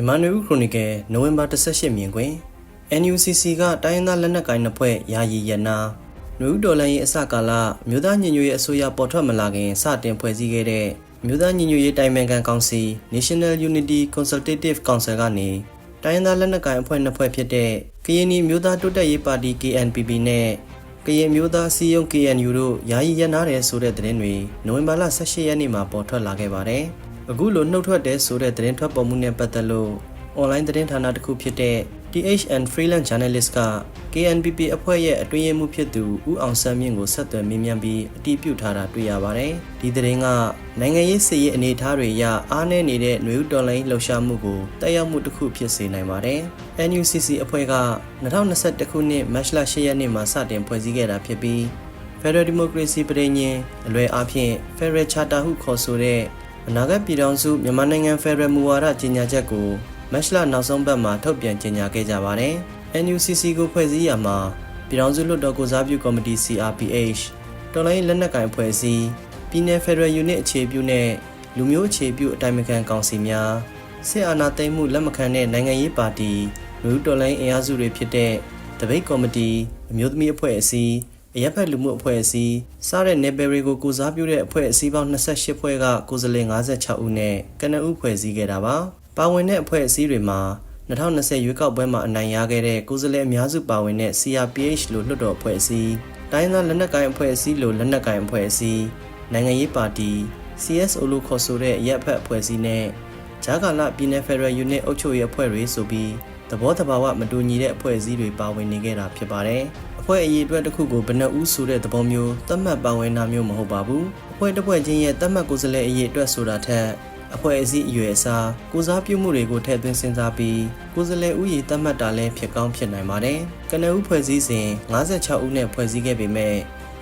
မြန်မာနွေဦးခရိုနီကယ်နိုဝင်ဘာ18မြင်ကွင် NUCC ကတိုင်းရင်းသားလက်နက်ကိုင်နှစ်ဖွဲ့ယာယီရနာနွေဦးဒေါ်လာရေးအစကာလမြို့သားညီညွတ်ရေးအစိုးရပေါ်ထွက်မလာခင်စတင်ဖွဲ့စည်းခဲ့တဲ့မြို့သားညီညွတ်ရေးတိုင်ပင်ခံကောင်စီ National Unity Consultative Council ကနေတိုင်းရင်းသားလက်နက်ကိုင်အဖွဲ့နှစ်ဖွဲ့ဖြစ်တဲ့ကရင်နီမြို့သားတိုးတက်ရေးပါတီ KNPP နဲ့ကရင်မျိုးသားစီယုံ KNU တို့ယာယီရနာတယ်ဆိုတဲ့သတင်းတွေနိုဝင်ဘာလ18ရက်နေ့မှာပေါ်ထွက်လာခဲ့ပါတယ်။ အခုလိုနှုတ်ထွက်တဲ့ဆိုတဲ့သတင်းထွက်ပေါ်မှုနဲ့ပတ်သက်လို့ online သတင်းဌာနတစ်ခုဖြစ်တဲ့ THN Freelance Journalist က KNPP အဖွဲ့ရဲ့အတွင်းရေးမှူးဖြစ်သူဦးအောင်ဆန်းမြင့်ကိုဆက်သွယ်မေးမြန်းပြီးအတည်ပြုထားတာတွေ့ရပါတယ်။ဒီသတင်းကနိုင်ငံရေးစည်ရေးအနေအထားတွေအရအားနည်းနေတဲ့ຫນွေဦးတော်လိုင်းလှုပ်ရှားမှုကိုတက်ရောက်မှုတစ်ခုဖြစ်စေနိုင်ပါတယ်။ NUCC အဖွဲ့က2021ခုနှစ်မတ်လ10ရက်နေ့မှာစတင်ဖွဲ့စည်းခဲ့တာဖြစ်ပြီး Federal Democracy ပြည်ညင်အလွယ်အားဖြင့် Federal Charter ဟုခေါ်ဆိုတဲ့ အနာဂတ်ပြည်ထောင်စုမြန်မာနိုင်ငံ Federal မူဝါဒကြီးညာချက်ကိုမတ်လနောက်ဆုံးပတ်မှာထုတ်ပြန်ကြေညာခဲ့ကြပါတယ်။ NUCC ကိုဖွဲ့စည်းရမှာပြည်ထောင်စုလွှတ်တော်ကိုစားပြုကော်မတီ CRPH တော်လိုင်းလက်နက်ကိုင်ဖွဲ့စည်းပြည်내ဖက်ဒရယ်ယူနစ်အခြေပြုနဲ့လူမျိုးအခြေပြုအတိုင်းအခံကောင်စီများစစ်အာဏာသိမ်းမှုလက်မခံတဲ့နိုင်ငံရေးပါတီလူတော်လိုင်းအင်အားစုတွေဖြစ်တဲ့တပိတ်ကော်မတီအမျိုးသမီးအဖွဲ့အစည်း အရက်ဖက်လူမှုအဖွဲ့အစည်းစတဲ့နယ်ပယ်တွေကိုကိုစားပြုတဲ့အဖွဲ့အစည်းပေါင်း28ဖွဲ့ကကိုယ်စားလှယ်56ဦးနဲ့ကနအုပ်ဖွဲ့စည်းခဲ့တာပါပါဝင်တဲ့အဖွဲ့အစည်းတွေမှာ2020ရွေးကောက်ပွဲမှာအနိုင်ရခဲ့တဲ့ကိုယ်စားလှယ်အများစုပါဝင်တဲ့ CRPH လို့လွှတ်တော်အဖွဲ့အစည်းတိုင်းသားလက်နက်ကိုင်အဖွဲ့အစည်းလို့လက်နက်ကိုင်အဖွဲ့အစည်းနိုင်ငံရေးပါတီ CSO လို့ခေါ်ဆိုတဲ့ရပ်ဖက်အဖွဲ့အစည်းနဲ့ဂျာကာလပြည်내ဖက်ဒရယ်ယူနစ်အုပ်ချုပ်ရေးအဖွဲ့တွေဆိုပြီးသဘောတဘာဝမတူညီတဲ့အဖွဲ့အစည်းတွေပါဝင်နေခဲ့တာဖြစ်ပါတယ်။ အဖွဲ့အရေးအတွက်တစ်ခုကိုဘယ်နှဦးဆိုတဲ့သဘောမျိုးသတ်မှတ်ပါဝင်တာမျိုးမဟုတ်ပါဘူး။အဖွဲ့တစ်ဖွဲ့ချင်းရဲ့သတ်မှတ်ကိုယ်စားလှယ်အရေးအတွက်ဆိုတာထက်အဖွဲ့အစည်းအရွယ်အစားကိုစားပြုမှုတွေကိုထည့်သွင်းစဉ်းစားပြီးကိုယ်စားလှယ်ဥယျာဉ်သတ်မှတ်တာလည်းဖြစ်ကောင်းဖြစ်နိုင်ပါတယ်။ကနဦးဖွဲ့စည်းစဉ်56ဦးနဲ့ဖွဲ့စည်းခဲ့ပေမဲ့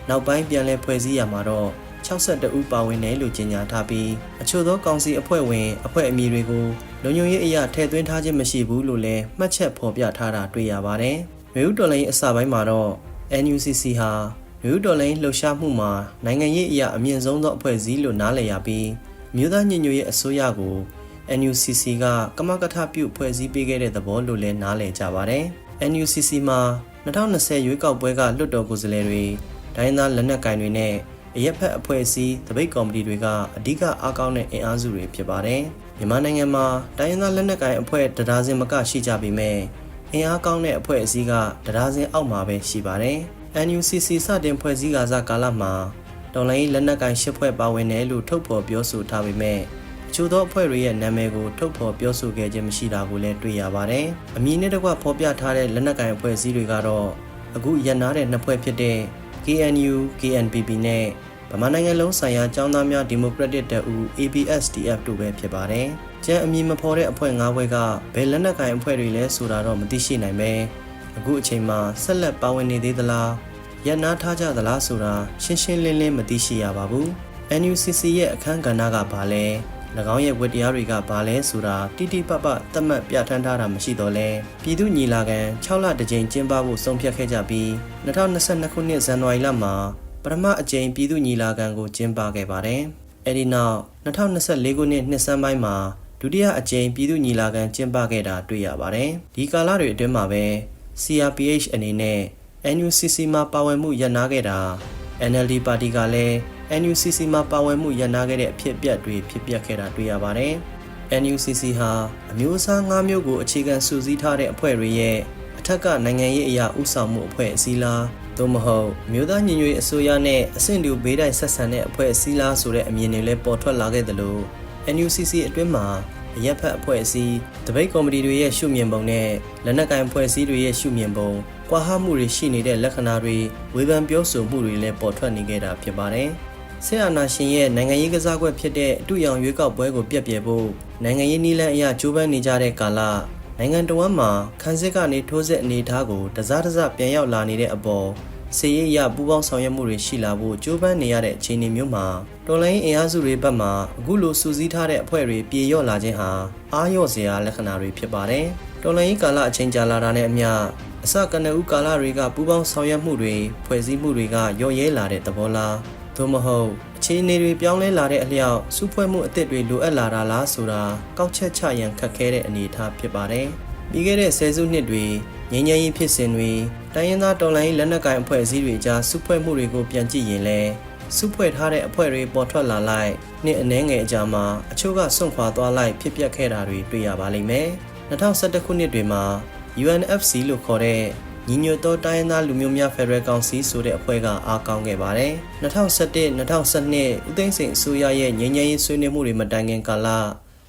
နောက်ပိုင်းပြန်လည်ဖွဲ့စည်းရမှာတော့62ဦးပါဝင်တယ်လို့ကြေညာထားပြီးအချို့သောကောင်စီအဖွဲ့ဝင်အဖွဲ့အမည်တွေကိုလုံခြုံရေးအရာထည့်သွင်းထားခြင်းမရှိဘူးလို့လည်းမှတ်ချက်ဖော်ပြထားတာတွေ့ရပါတယ်။ မြို့တော်လိုင်းအစပိုင်းမှာတော့ NUCC ဟာမြို့တော်လိုင်းလှုပ်ရှားမှုမှာနိုင်ငံရေးအရာအမြင့်ဆုံးသောအဖွဲ့အစည်းလို့နားလည်ရပြီးမြို့သားညညရဲ့အစိုးရကို NUCC ကကမကထပြုဖွဲ့စည်းပေးခဲ့တဲ့သဘောလို့လည်းနားလည်ကြပါတယ်။ NUCC မှာ2020ရွေးကောက်ပွဲကလွှတ်တော်ကိုယ်စားလှယ်တွေဒိုင်းသားလက်နက်ကိုင်တွေနဲ့အရက်ဖက်အဖွဲ့အစည်းတပိတ်ကော်မတီတွေကအဓိကအားကောင်းတဲ့အင်အားစုတွေဖြစ်ပါတယ်။မြန်မာနိုင်ငံမှာတိုင်းရင်းသားလက်နက်ကိုင်အဖွဲ့တရားစင်မကရှိကြပေမဲ့ အင်အားကောင်းတဲ့အဖွဲ့အစည်းကတရားစင်အောက်မှာပဲရှိပါတယ်။ NUCC စတင်ဖွဲ့စည်းကာစကာလမှာတော်လိုင်းလက်နက်ကိုင်ရှစ်ဖွဲ့ပါဝင်တယ်လို့ထုတ်ဖော်ပြောဆိုထားပေမဲ့အချို့သောအဖွဲ့တွေရဲ့နာမည်ကိုထုတ်ဖော်ပြောဆိုခဲ့ခြင်းမရှိတာကိုလည်းတွေ့ရပါတယ်။အမည်နဲ့တကွဖော်ပြထားတဲ့လက်နက်ကိုင်အဖွဲ့အစည်းတွေကတော့အခုရန်နာတဲ့နှစ်ဖွဲ့ဖြစ်တဲ့ KNU, KNPP နဲ့ဗမာနိုင်ငံလုံးဆိုင်ရာចောင်းသားများဒီမိုကရက်တစ်တပ်ဦး ABSDF တို့ပဲဖြစ်ပါတယ်။ ကျန်အမည်မဖော်တဲ့အဖွဲ့၅ဖွဲ့ကဘယ်လက်နက်ကိုင်အဖွဲ့တွေလဲဆိုတာတော့မသိရှိနိုင်ပဲအခုအချိန်မှာဆက်လက်ပါဝင်နေသေးသလားရန်နာထားကြသလားဆိုတာရှင်းရှင်းလင်းလင်းမသိရှိရပါဘူး NUCC ရဲ့အခန်းကဏ္ဍကဘာလဲ၎င်းရဲ့ဝတ္တရားတွေကဘာလဲဆိုတာတိတိပပသတ်မှတ်ပြဋ္ဌာန်းထားတာမရှိတော့လဲပြည်သူညီလာခံ6လတကြိမ်ကျင်းပဖို့ဆုံးဖြတ်ခဲ့ကြပြီး2022ခုနှစ်ဇန်နဝါရီလမှာပထမအကြိမ်ပြည်သူညီလာခံကိုကျင်းပခဲ့ပါတယ်အဲဒီနောက်2024ခုနှစ်နှစ်စန်းပိုင်းမှာ ဒုတိယအကြိမ်ပြည်သူညီလာခံကျင်းပခဲ့တာတွေ့ရပါတယ်ဒီကာလတွေအတွင်းမှာပဲ CRPH အနေနဲ့ NUCC မှာပါဝင်မှုရပ်နားခဲ့တာ NLD ပါတီကလည်း NUCC မှာပါဝင်မှုရပ်နားခဲ့တဲ့အဖြစ်အပျက်တွေဖြစ်ပျက်ခဲ့တာတွေ့ရပါတယ်။ NUCC ဟာအမျိုးအစား၅မျိုးကိုအခြေခံစုစည်းထားတဲ့အဖွဲ့တွေရဲ့အထက်ကနိုင်ငံရေးအရာဥဆောင်မှုအဖွဲ့အစည်းလားသို့မဟုတ်မြို့သားညီညွတ်ရေးအစိုးရနဲ့အဆင့်တူဘေးတိုင်းဆက်ဆံတဲ့အဖွဲ့အစည်းလားဆိုတဲ့အမြင်တွေလည်းပေါ်ထွက်လာခဲ့တယ်လို့ NUCC အတွင်းမှာအရက်ဖက်အဖွဲ့အစည်းတပိတ်ကော်မတီတွေရဲ့ရှုမြင်ပုံနဲ့လက်နက်ကိုင်အဖွဲ့အစည်းတွေရဲ့ရှုမြင်ပုံကွာဟမှုတွေရှိနေတဲ့လက္ခဏာတွေဝေဖန်ပြောဆိုမှုတွေလည်းပေါ်ထွက်နေခဲ့တာဖြစ်ပါတယ်။ဆင်အာနာရှင်ရဲ့နိုင်ငံရေးကစားကွက်ဖြစ်တဲ့အတူရောင်ရွေးကောက်ပွဲကိုပြက်ပြယ်ဖို့နိုင်ငံရေးနည်းလမ်းအရကြိုးပမ်းနေကြတဲ့ကာလနိုင်ငံတော်ဝန်မှာခန်းစစ်ကနေထိုးစစ်အနေထားကိုတစားတစားပြန်ရောက်လာနေတဲ့အပေါ် စေရေးရပူးပေါင်းဆောင်ရွက်မှုတွေရှိလာဖို့ကြိုးပမ်းနေရတဲ့အခြေအနေမျိုးမှာတော်လိုင်းအင်အားစုတွေဘက်မှအခုလိုစူးစီးထားတဲ့အဖွဲ့တွေပြေလျော့လာခြင်းဟာအားလျော့စရာလက္ခဏာတွေဖြစ်ပါတယ်။တော်လိုင်းကာလအချိန်ကြာလာတာနဲ့အမျှအစကနဦးကာလတွေကပူးပေါင်းဆောင်ရွက်မှုတွေဖွဲ့စည်းမှုတွေကရော့ရဲလာတဲ့သဘောလားသို့မဟုတ်အခြေအနေတွေပြောင်းလဲလာတဲ့အလျောက်စုဖွဲ့မှုအသစ်တွေလိုအပ်လာတာလားဆိုတာကောက်ချက်ချရန်ခက်ခဲတဲ့အနေအထားဖြစ်ပါတယ်။ပြီးခဲ့တဲ့ဆယ်စုနှစ်တွေ ငြိမ်းချမ်းရေးဖြစ်စဉ်တွေတိုင်းရင်းသားတော်လှန်ရေးလက်နက်ကိုင်အဖွဲ့အစည်းတွေကြားစုဖွဲ့မှုတွေကိုပြန်ကြည့်ရင်လည်းစုဖွဲ့ထားတဲ့အဖွဲ့တွေပေါ်ထွက်လာလိုက်နှစ်အနည်းငယ်အကြာမှာအချို့ကစွန့်ခွာသွားလိုက်ဖြစ်ပျက်ခဲ့တာတွေတွေ့ရပါလိမ့်မယ်။2011ခုနှစ်တွေမှာ UNFC လို့ခေါ်တဲ့ညီညွတ်သောတိုင်းရင်းသားလူမျိုးများဖက်ဒရယ်ကောင်စီဆိုတဲ့အဖွဲ့ကအားကောင်းခဲ့ပါတယ်။2011 2012ဦးသိန်းစိန်အစိုးရရဲ့ငြိမ်းချမ်းရေးဆွေးနွေးမှုတွေမတိုင်ခင်ကာလ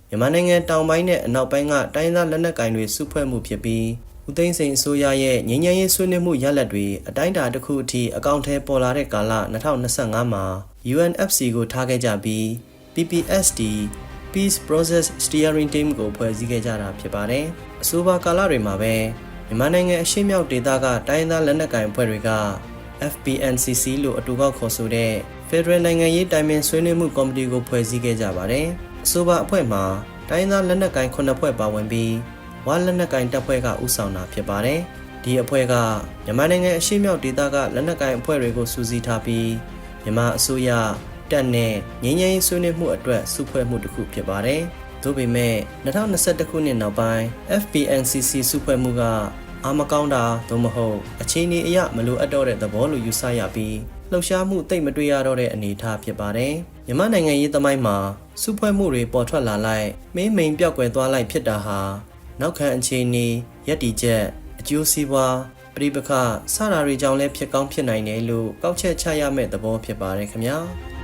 မြန်မာနိုင်ငံတောင်ပိုင်းနဲ့အနောက်ပိုင်းကတိုင်းရင်းသားလက်နက်ကိုင်တွေစုဖွဲ့မှုဖြစ်ပြီး ဦးသိန်းစိန်အစိုးရရဲ့ငြိမ်းချမ်းရေးဆွေးနွေးမှုရလဒ်တွေအတိုင်းအတာတစ်ခုအထိအကောင့်ထဲပေါ်လာတဲ့ကာလ2025မှာ UNFC ကိုထားခဲ့ကြပြီး PPSD Peace Process Steering Team ကိုဖွဲ့စည်းခဲ့ကြတာဖြစ်ပါတယ်။အဆိုပါကာလတွေမှာပဲမြန်မာနိုင်ငံအရှေ့မြောက်ဒေသကတိုင်းရင်းသားလက်နက်ကိုင်အဖွဲ့တွေက FPNCC လို့အတူကောက်ခေါ်ဆိုတဲ့ Federal နိုင်ငံရေးတိုင်ပင်ဆွေးနွေးမှုကော်မတီကိုဖွဲ့စည်းခဲ့ကြပါတယ်။အဆိုပါအဖွဲ့မှာတိုင်းရင်းသားလက်နက်ကိုင်9ဖွဲ့ပါဝင်ပြီး ဝါလက်နက်ကိုင်တပ်ဖွဲ့ကဦးဆောင်တာဖြစ်ပါတယ်။ဒီအဖွဲ့ကမြန်မာနိုင်ငံအရှေ့မြောက်ဒေသကလက်နက်ကိုင်အဖွဲ့တွေကိုစူးစီးထားပြီးမြန်မာအစိုးရတက်နဲ့ငင်းငင်းဆွေးနွေးမှုအတွက်စုဖွဲ့မှုတစ်ခုဖြစ်ပါတယ်။သို့ပေမဲ့2021ခုနှစ်နောက်ပိုင်း FPNCC စုဖွဲ့မှုကအာမကောင်းတာသို့မဟုတ်အခြေအနေအရမလိုအပ်တော့တဲ့သဘောလိုယူဆရပြီးလှုပ်ရှားမှုတိတ်မတွေ့ရတော့တဲ့အနေအထားဖြစ်ပါတယ်။မြန်မာနိုင်ငံရေးသမိုင်းမှာစုဖွဲ့မှုတွေပေါ်ထွက်လာလိုက်မင်းမိန်ပြောက်ကွယ်သွားလိုက်ဖြစ်တာဟာ နောက်ခံအခြေအနေရည်တည်ချက်အကျိုးစီးပွားပြိပခစတာတွေကြောင့်လည်းဖြစ်ကောင်းဖြစ်နိုင်တယ်လို့ကောက်ချက်ချရမယ့်သဘောဖြစ်ပါတယ်ခင်ဗျာ။